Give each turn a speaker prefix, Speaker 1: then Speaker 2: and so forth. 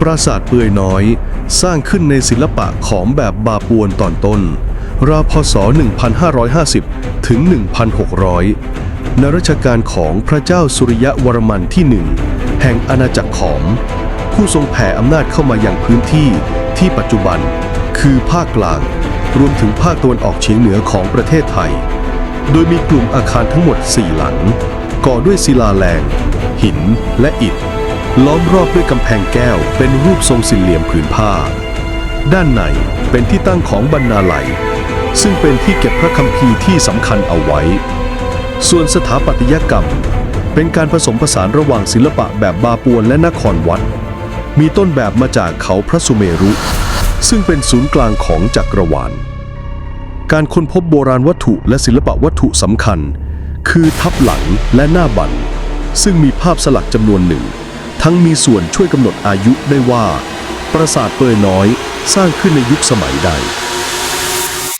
Speaker 1: ปราสาทเปื่อยน้อย สร้างขึ้นในศิลปะขอมแบบบาปวนตอนต้น ราวพศ 1550 ถึง 1600 ในรัชกาลของพระเจ้าสุริยะวรมันที่หนึ่งแห่งอาณาจักรขอม ผู้ทรงแผ่อำนาจเข้ามาอย่างพื้นที่ที่ปัจจุบัน คือภาคกลาง รวมถึงภาคตะวันออกเฉียงเหนือของประเทศไทย โดยมีกลุ่มอาคารทั้งหมด 4 หลัง ก่อด้วยศิลาแรง หินและอิฐ ล้อมรอบด้วยกำแพงแก้วเป็นรูปทรงสี่เหลี่ยมผืนผ้า ด้านในเป็นที่ตั้งของบรรณาลัย ซึ่งเป็นที่เก็บพระคัมภีร์ที่สำคัญเอาไว้ ส่วนสถาปัตยกรรม เป็นการผสมผสานระหว่างศิลปะแบบบาปวนและนครวัด มีต้นแบบมาจากเขาพระสุเมรุ ซึ่งเป็นศูนย์กลางของจักรวาล การค้นพบโบราณวัตถุและศิลปะวัตถุสำคัญ คือทับหลังและหน้าบัน ซึ่งมีภาพสลักจำนวนหนึ่ง ทั้งมีส่วนช่วยกำหนดอายุได้ว่า ปราสาทเปยน้อยสร้างขึ้นในยุคสมัยใด